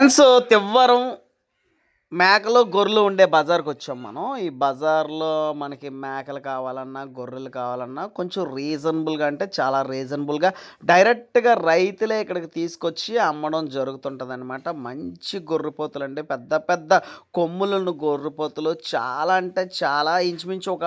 Friends తివ్వరం మేకలు గొర్రెలు ఉండే బజార్కి వచ్చాం మనం. ఈ బజార్లో మనకి మేకలు కావాలన్నా గొర్రెలు కావాలన్నా కొంచెం రీజనబుల్గా అంటే చాలా రీజనబుల్గా డైరెక్ట్గా రైతులే ఇక్కడికి తీసుకొచ్చి అమ్మడం జరుగుతుంటుంది అనమాట మంచి గొర్రెపోతులు అండి పెద్ద పెద్ద కొమ్ములను గొర్రెపోతులు చాలా అంటే చాలా ఇంచుమించు ఒక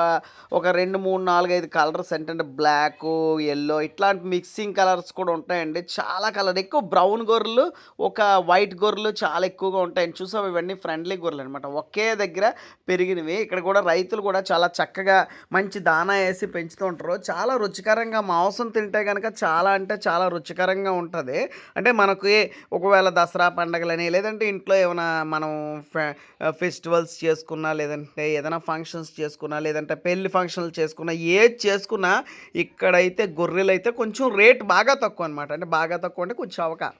ఒక రెండు మూడు నాలుగు ఐదు కలర్స్ ఏంటంటే బ్లాక్ ఎల్లో ఇట్లాంటి మిక్సింగ్ కలర్స్ కూడా ఉంటాయండి. చాలా కలర్. ఎక్కువ బ్రౌన్ గొర్రెలు ఒక వైట్ గొర్రెలు చాలా ఎక్కువగా ఉంటాయండి చూసాం ఇవన్నీ ఫ్రెండ్లీ గొర్రెలు అనమాట ఒకే దగ్గర పెరిగినవి. ఇక్కడ కూడా రైతులు కూడా చాలా చక్కగా మంచి దానా వేసి పెంచుతూ ఉంటారు. చాలా రుచికరంగా మాంసం తింటే కనుక చాలా అంటే చాలా రుచికరంగా ఉంటుంది. అంటే మనకి ఒకవేళ దసరా పండగలని లేదంటే ఇంట్లో ఏమైనా మనం ఫె- ఫెస్టివల్స్ చేసుకున్నా లేదంటే ఏదైనా ఫంక్షన్స్ చేసుకున్నా లేదంటే పెళ్ళి ఫంక్షన్లు చేసుకున్నా ఏది చేసుకున్నా ఇక్కడైతే గొర్రెలు అయితే కొంచెం రేట్ బాగా తక్కువ అనమాట అంటే బాగా తక్కువ అంటే కొంచెం అవకా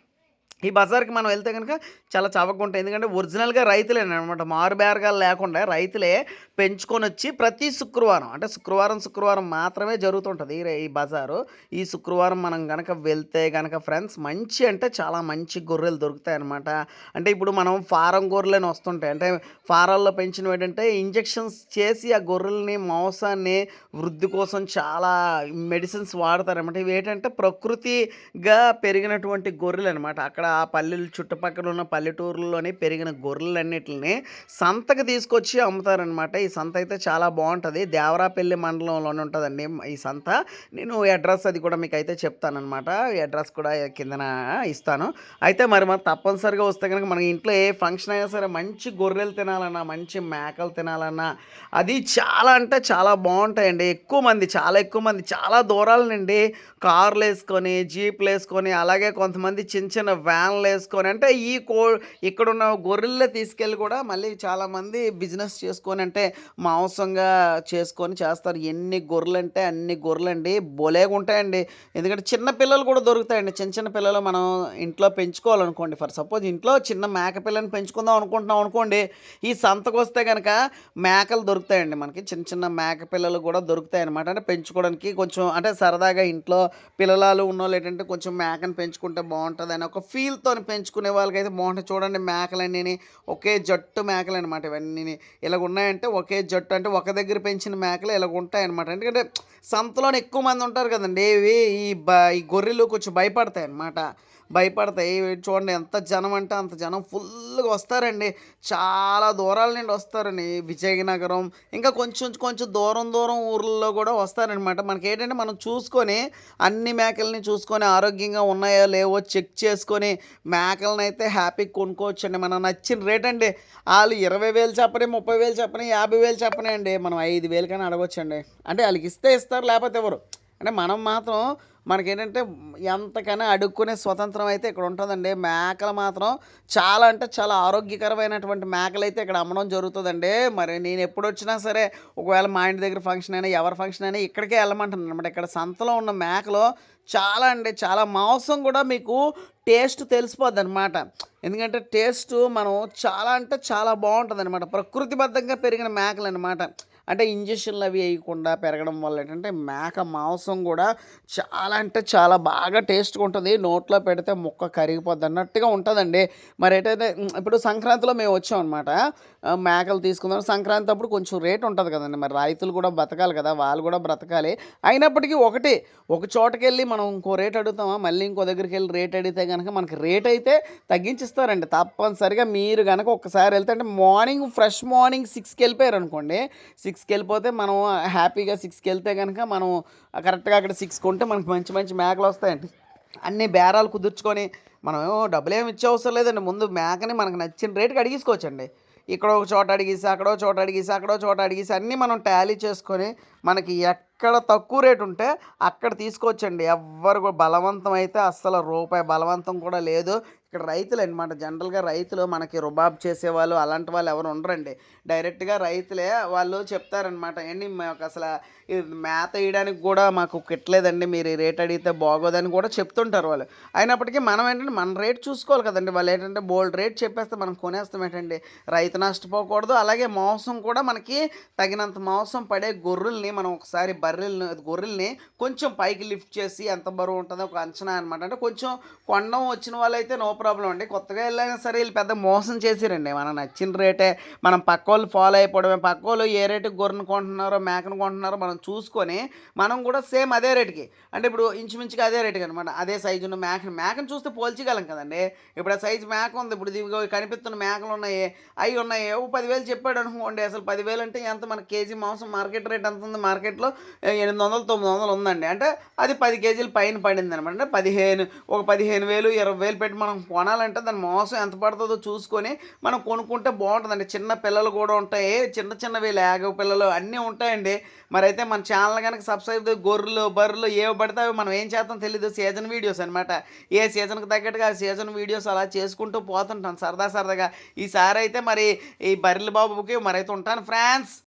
ఈ బజార్కి మనం వెళ్తే కనుక చాలా చవకగా ఉంటాయి. ఎందుకంటే ఒరిజినల్గా రైతులేనమాట అనమాట మారు లేకుండా రైతులే పెంచుకొని వచ్చి ప్రతి శుక్రవారం అంటే శుక్రవారం శుక్రవారం మాత్రమే జరుగుతుంటుంది ఈ ఈ బజారు. ఈ శుక్రవారం మనం కనుక వెళ్తే కనుక ఫ్రెండ్స్ మంచి అంటే చాలా మంచి గొర్రెలు దొరుకుతాయి అనమాట అంటే ఇప్పుడు మనం ఫారం గొర్రెలని వస్తుంటాయి. అంటే ఫారాల్లో పెంచినవి ఏంటంటే ఇంజెక్షన్స్ చేసి ఆ గొర్రెల్ని మాంసాన్ని వృద్ధి కోసం చాలా మెడిసిన్స్ వాడతారనమాట ఇవి ఏంటంటే ప్రకృతిగా పెరిగినటువంటి గొర్రెలు అనమాట అక్కడ ఆ పల్లెలు చుట్టుపక్కల ఉన్న పల్లెటూరులోనే పెరిగిన గొర్రెలన్నిటిని సంతకు తీసుకొచ్చి అమ్ముతారనమాట ఈ సంత అయితే చాలా బాగుంటుంది. దేవరాపల్లి మండలంలోనే ఉంటుందండి ఈ సంత. నేను అడ్రస్ అది కూడా మీకు అయితే చెప్తానమాట ఈ అడ్రస్ కూడా కిందన ఇస్తాను. అయితే మరి మనం తప్పనిసరిగా వస్తే కనుక మన ఇంట్లో ఏ ఫంక్షన్ అయినా సరే మంచి గొర్రెలు తినాలన్నా మంచి మేకలు తినాలన్నా అది చాలా అంటే చాలా బాగుంటాయండి. ఎక్కువ మంది చాలా ఎక్కువ మంది చాలా దూరాల నుండి కార్లు వేసుకొని జీప్లు వేసుకొని అలాగే కొంతమంది చిన్న చిన్న వ్యాన్లు వేసుకొని అంటే ఈ కో ఇక్కడున్న గొర్రెల్లో తీసుకెళ్ళి కూడా మళ్ళీ చాలామంది బిజినెస్ చేసుకొని అంటే మాంసంగా చేసుకొని చేస్తారు. ఎన్ని గొర్రెలు అంటే అన్ని గొర్రెలు అండి బొలేగా ఉంటాయండి. ఎందుకంటే చిన్న పిల్లలు కూడా దొరుకుతాయండి. చిన్న చిన్న పిల్లలు మనం ఇంట్లో పెంచుకోవాలనుకోండి. ఫర్ సపోజ్ ఇంట్లో చిన్న మేక పిల్లని పెంచుకుందాం అనుకుంటున్నాం అనుకోండి ఈ సంతకు వస్తే కనుక మేకలు దొరుకుతాయండి మనకి. చిన్న చిన్న మేక పిల్లలు కూడా దొరుకుతాయి అనమాట అంటే పెంచుకోవడానికి కొంచెం అంటే సరదాగా ఇంట్లో పిల్లలు ఉన్న వాళ్ళు ఏంటంటే కొంచెం మేకను పెంచుకుంటే బాగుంటుంది అని ఒక ఫీల్తో పెంచుకునే వాళ్ళకైతే బాగుంటుంది చూడండి మేకలన్నీ ఒకే జట్టు మేకలు అనమాట ఇవన్నీ ఇలాగ ఉన్నాయంటే ఒకే జట్టు అంటే ఒక దగ్గర పెంచిన మేకలు ఇలాగ ఉంటాయి అనమాట ఎందుకంటే సంతలోనే ఎక్కువ మంది ఉంటారు కదండి. ఇవి ఈ బ ఈ గొర్రెలు కొంచెం భయపడతాయి అనమాట భయపడతాయి. చూడండి ఎంత జనం అంటే అంత జనం ఫుల్గా వస్తారండి. చాలా దూరాల నుండి వస్తారండి విజయనగరం. ఇంకా కొంచెం కొంచెం దూరం దూరం ఊర్లలో కూడా వస్తారనమాట మనకి ఏంటంటే మనం చూసుకొని అన్ని మేకల్ని చూసుకొని ఆరోగ్యంగా ఉన్నాయో లేవో చెక్ చేసుకొని మేకలను అయితే హ్యాపీగా కొనుక్కోవచ్చు అండి మనం నచ్చిన రేట్ అండి. వాళ్ళు ఇరవై వేలు చెప్పని ముప్పై వేలు చెప్పని యాభై వేలు చెప్పని అండి. మనం ఐదు వేలు కానీ అడగొచ్చండి. అంటే వాళ్ళకి ఇస్తే ఇస్తారు లేకపోతే ఎవరు? అంటే మనం మాత్రం మనకేంటంటే ఎంతకైనా అడుక్కునే స్వతంత్రం అయితే ఇక్కడ ఉంటుందండి. మేకలు మాత్రం చాలా అంటే చాలా ఆరోగ్యకరమైనటువంటి మేకలు అయితే ఇక్కడ అమ్మడం జరుగుతుందండి. మరి నేను ఎప్పుడు వచ్చినా సరే ఒకవేళ మా ఇంటి దగ్గర ఫంక్షన్ అయినా ఎవరి ఫంక్షన్ అయినా ఇక్కడికే వెళ్ళమంటాను అనమాట ఇక్కడ సంతలో ఉన్న మేకలు చాలా అండి చాలా మాంసం కూడా మీకు టేస్ట్ తెలిసిపోద్ది అనమాట ఎందుకంటే టేస్ట్ మనం చాలా అంటే చాలా బాగుంటుంది అనమాట ప్రకృతిబద్ధంగా పెరిగిన మేకలు అనమాట అంటే ఇంజక్షన్లు అవి వేయకుండా పెరగడం వల్ల ఏంటంటే మేక మాంసం కూడా చాలా అంటే చాలా బాగా టేస్ట్గా ఉంటుంది. నోట్లో పెడితే ముక్క కరిగిపోద్ది అన్నట్టుగా ఉంటుందండి. మరి ఏంటంటే ఇప్పుడు సంక్రాంతిలో మేము వచ్చాం అనమాట మేకలు తీసుకుందాం. సంక్రాంతి అప్పుడు కొంచెం రేట్ ఉంటుంది కదండి. మరి రైతులు కూడా బతకాలి కదా. వాళ్ళు కూడా బ్రతకాలి. అయినప్పటికీ ఒకటి ఒక చోటకి వెళ్ళి మనం ఇంకో రేట్ అడుగుతామా? మళ్ళీ ఇంకో దగ్గరికి వెళ్ళి రేట్ అడిగితే కనుక మనకి రేట్ అయితే తగ్గించిస్తారండి. తప్పనిసరిగా మీరు కనుక ఒక్కసారి వెళ్తే అంటే మార్నింగ్ ఫ్రెష్ మార్నింగ్ సిక్స్కి వెళ్ళిపోయారు అనుకోండి సిక్స్ సిక్స్కి వెళ్ళిపోతే మనం హ్యాపీగా సిక్స్కి వెళ్తే కనుక మనం కరెక్ట్గా అక్కడ సిక్స్ కొంటే మనకి మంచి మంచి మేకలు వస్తాయండి. అన్ని బేరాలు కుదుర్చుకొని మనం డబ్బులు ఏమి ఇచ్చే అవసరం లేదండి. ముందు మేకని మనకు నచ్చిన రేటుకి అడిగేసుకోవచ్చండి. ఇక్కడ ఒక చోట అడిగేసి అక్కడో చోట అడిగేసి అక్కడో చోట అడిగేసి అన్నీ మనం టాలీ చేసుకొని మనకి ఎక్కడ తక్కువ రేటు ఉంటే అక్కడ తీసుకోవచ్చండి. ఎవ్వరు కూడా బలవంతం అయితే అస్సలు రూపాయి బలవంతం కూడా లేదు. ఇక్కడ రైతులు అనమాట జనరల్గా రైతులు మనకి రుబాబ్ చేసేవాళ్ళు అలాంటి వాళ్ళు ఎవరు ఉండరండి. డైరెక్ట్గా రైతులే వాళ్ళు చెప్తారనమాట. ఏంటి మాకు అసలు మేత వేయడానికి కూడా మాకు కిట్టలేదండి. మీరు ఈ రేట్ అడిగితే బాగోదని కూడా చెప్తుంటారు వాళ్ళు. అయినప్పటికీ మనం ఏంటంటే మన రేట్ చూసుకోవాలి కదండి. వాళ్ళు ఏంటంటే బోల్డ్ రేట్ చెప్పేస్తే మనం కొనేస్తాం ఏంటండి. రైతు నష్టపోకూడదు. అలాగే మాంసం కూడా మనకి తగినంత మాంసం పడే గొర్రెల్ని మనం ఒకసారి బర్రెల్ని గొర్రెల్ని కొంచెం పైకి లిఫ్ట్ చేసి ఎంత బరువు ఉంటుందో ఒక అంచనా అనమాట. అంటే కొంచెం కొండం వచ్చిన వాళ్ళైతే నో ప్రాబ్లం అండి. కొత్తగా వెళ్ళినా సరే వీళ్ళు పెద్ద మోసం చేసిరండి. మనకు నచ్చిన రేటే మనం పక్క వాళ్ళు ఫాలో అయిపోవడమే. పక్క వాళ్ళు ఏ రేటుకి గొర్రెను కొంటున్నారో మేకను కొంటున్నారో మనం చూసుకొని మనం కూడా సేమ్ అదే రేటుకి. అంటే ఇప్పుడు ఇంచుమించుగా అదే రేటుకి అనమాట అదే సైజు ఉన్న మేకను. మేకను చూస్తే పోల్చగలం కదండి. ఇప్పుడు ఆ సైజు మేక ఉంది. ఇప్పుడు ఇదిగో కనిపిస్తున్న మేకలు ఉన్నాయి. అవి ఉన్నాయి. ఓ పదివేలు చెప్పాడు అనుకోండి. అసలు పదివేలు అంటే ఎంత? మన కేజీ మాంసం మార్కెట్ రేట్ ఎంత ఉంది? మార్కెట్లో ఎనిమిది వందలు తొమ్మిది వందలు ఉందండి. అంటే అది పది కేజీలు పైన పడింది అనమాట అంటే పదిహేను ఒక పదిహేను వేలు ఇరవై వేలు పెట్టి మనం కొనాలంటే దాని మోసం ఎంత పడుతుందో చూసుకొని మనం కొనుక్కుంటే బాగుంటుందండి. చిన్న పిల్లలు కూడా ఉంటాయి. చిన్న చిన్నవి లేగ పిల్లలు అన్నీ ఉంటాయండి. మరి అయితే మన ఛానల్ కనుక సబ్స్క్రైబ్ గొర్రెలు బర్రెలు ఏవి పడితే అవి మనం ఏం చేస్తాం తెలియదు సీజన్ వీడియోస్ అనమాట ఏ సీజన్కి తగ్గట్టుగా ఆ సీజన్ వీడియోస్ అలా చేసుకుంటూ పోతుంటాం సరదా సరదాగా. ఈసారి అయితే మరి ఈ బర్రెల బాబుకి మరైతే ఉంటాను ఫ్రాన్స్